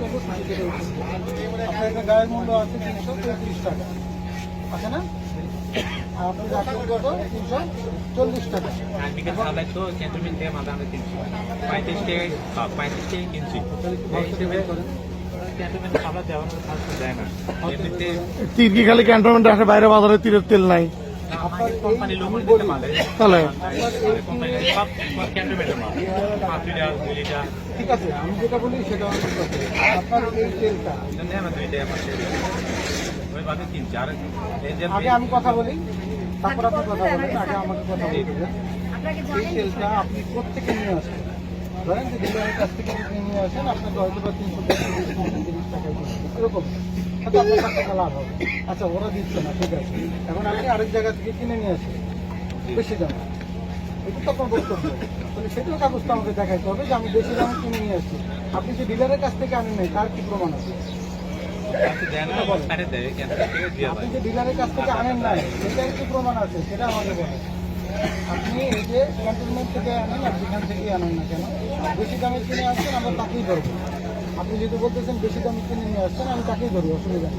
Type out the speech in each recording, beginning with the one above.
করব ছুটি কেটে উঠে আপনার একটা গায়ের মূল্য আছে তিনশো পঁয়ত্রিশ টাকা। আছে না? আর আপনি রাখবেন কত তিনশো চল্লিশ টাকা। তো ক্যান্টনমেন্ট থেকে মাথা আমরা কিনছি। পঁয়ত্রিশ টাকায় পঁয়ত্রিশ টাকায় কিনছি। এই হিসেবে ক্যান্টনমেন্ট সাপ্লাই দেওয়ার সাহায্য দেয় না। এমনিতে তীর কি খালি ক্যান্টনমেন্টে আসে বাইরে বাজারে তীরের তেল নাই। কোম্পানি দিতে তাহলে কোম্পানি সব ক্যান্টনমেন্টের মাল পাঁচ লিটার দুই লিটার ঠিক আছে আমি যেটা বলি সেটা আপনার এই তেলটা ওই এই আগে আমি কথা বলি তারপর আপনি কথা বলেন আগে আমাকে কথা দেন। এই তেলটা আপনি কোথেকে নিয়ে আসেন। ধরেন যে ডিলারের কাছ থেকে নিয়ে আসেন আপনাকে হয়তো বা তিনশো টাকা এরকম। আপনার টাকা লাভ হবে। আচ্ছা ওরা দিচ্ছে না ঠিক আছে। এখন আপনি আরেক জায়গা থেকে কিনে নিয়ে আসেন। বেশি দাম। এটা তো আপনার বক্তব্য। তাহলে সেটাও কাগজটা আমাকে দেখাইতে হবে যে আমি বেশি দামে কিনে নিয়ে আসছি। আপনি যে ডিলারের কাছ থেকে আনেন নাই তার কি প্রমাণ আছে? আপনি যে ডিলারের কাছ থেকে আনেন নাই সেটার কি প্রমাণ আছে? সেটা আমাকে বলেন। আপনি এই যে ক্যান্টনমেন্ট থেকে আনেন আর যেখান থেকে আনেন না কেন? বেশি দামে কিনে আসছেন আমরা তাকেই ধরবো। আপনি যেহেতু বলতেছেন বেশি দামে কিনে নিয়ে আসছেন আমি তাকেই ধরি অসুবিধা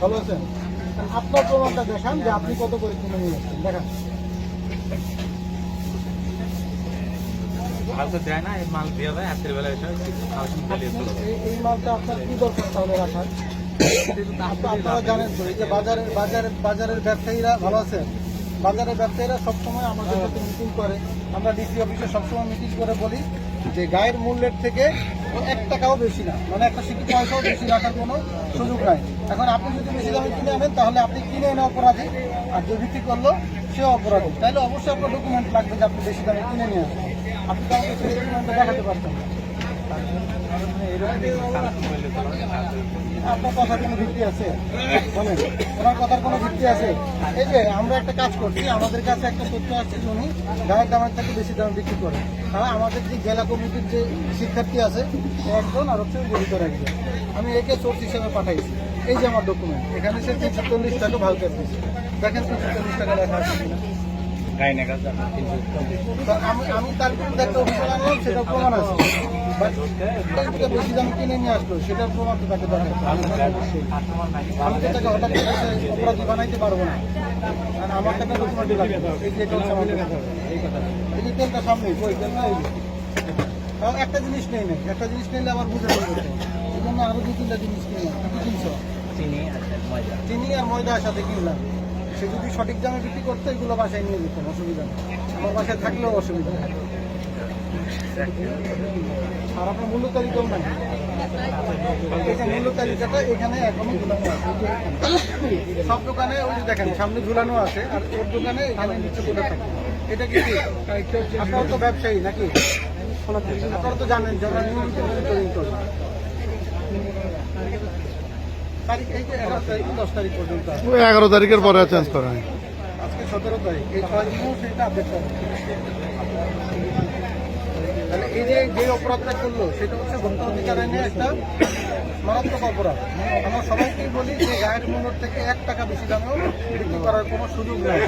ভালো আছেন? আপনার প্রমাণটা দেখান যে আপনি কত করে কিনে নিয়ে আসছেন। দেখান। এই মালটা আপনার কি দরকার তাহলে রাখার? আপনি- আপনারা জানেন তো এই যে বাজারের বাজারের বাজারের ব্যবসায়ীরা ভালো আছে বাজারের ব্যবসায়ীরা সবসময় আমাদের সাথে মিটিং করে। আমরা ডিসি অফিসে সবসময় মিটিং করে বলি যে গায়ের মূল্যের থেকে এক টাকাও বেশি না। মানে একটা শিক্ষিত পয়সাও বেশি রাখার কোনো সুযোগ নাই। এখন আপনি যদি বেশি দামে কিনে আনেন, তাহলে আপনি কিনে এনে অপরাধী। আর যে বিক্রি করল, সেও অপরাধী। তাহলে অবশ্যই আপনার ডকুমেন্ট লাগবে যে আপনি বেশি দামে কিনে নিয়ে আসেন। আপনি তাহলে সেই ডকুমেন্টটা দেখাতে পারতেন আপনার কথার কোনো ভিত্তি আছে? বলেন, ওনার কথার কোনো ভিত্তি আছে? এই যে, আমরা একটা কাজ করছি, আমাদের কাছে একটা তথ্য আছে উনি গায়ের দামের থেকে বেশি দাম বিক্রি করে। তাহলে আমাদের যে জেলা কমিটির যে শিক্ষার্থী আছে একজন আর হচ্ছে ভিতরে একজন। আমি একে সোর্স হিসেবে পাঠাইছি। এই যে আমার ডকুমেন্ট এখানে সে তিনশো চল্লিশ টাকা ভালো দিয়েছে দেখেন তিনশো চল্লিশ টাকা লেখা আছে আমি তার বিরুদ্ধে একটা অভিযোগ আনলাম সেটা প্রমাণ আছে। বেশি দাম কিনে নিয়ে আসলো সেটার প্রমাণ তো তাকে দেখাতে আমি তো তাকে হঠাৎ করে অপরাধী বানাইতে পারব না। কারণ আমার টাকা ডকুমেন্ট লাগবে এই তেলটা সামনে কই তেল না এই একটা জিনিস নেই না একটা জিনিস নিলে আবার বুঝে পড়বে এই জন্য আরও দু তিনটা জিনিস কিনলাম কি কিনছো? চিনি আর ময়দার সাথে কিনলাম সে যদি সঠিক দামে বিক্রি করতো, এগুলো বাসায় নিয়ে যেতাম অসুবিধা নেই। আমার বাসায় থাকলেও অসুবিধা নেই। আর আপনার মূল্য তালিকাও নাই। যে মূল্য তালিকাটা এখানে এখনও ঝুলানো আছে। সব দোকানে ওই দেখেন, সামনে ঝুলানো আছে, আর ওর দোকানে এখানে নিচে করে থাকে। এটা কি? আপনারা তো ব্যবসায়ী নাকি? আপনারা তো জানেন যে আমরা নিয়মিত মনিটরিং এগারো তারিখের পরে চেঞ্জ করা হয় আজকে সতেরো তারিখ। এই ছয় দিনেও সেটা আপডেট তাহলে এই যে যে অপরাধটা করল সেটা হচ্ছে ভোক্তা অধিকার আইনে একটা মারাত্মক অপরাধ। আমরা সবাইকেই বলি যে গায়ের মূল্য থেকে এক টাকা বেশি দামেও বিক্রি করার কোনো সুযোগ নেই।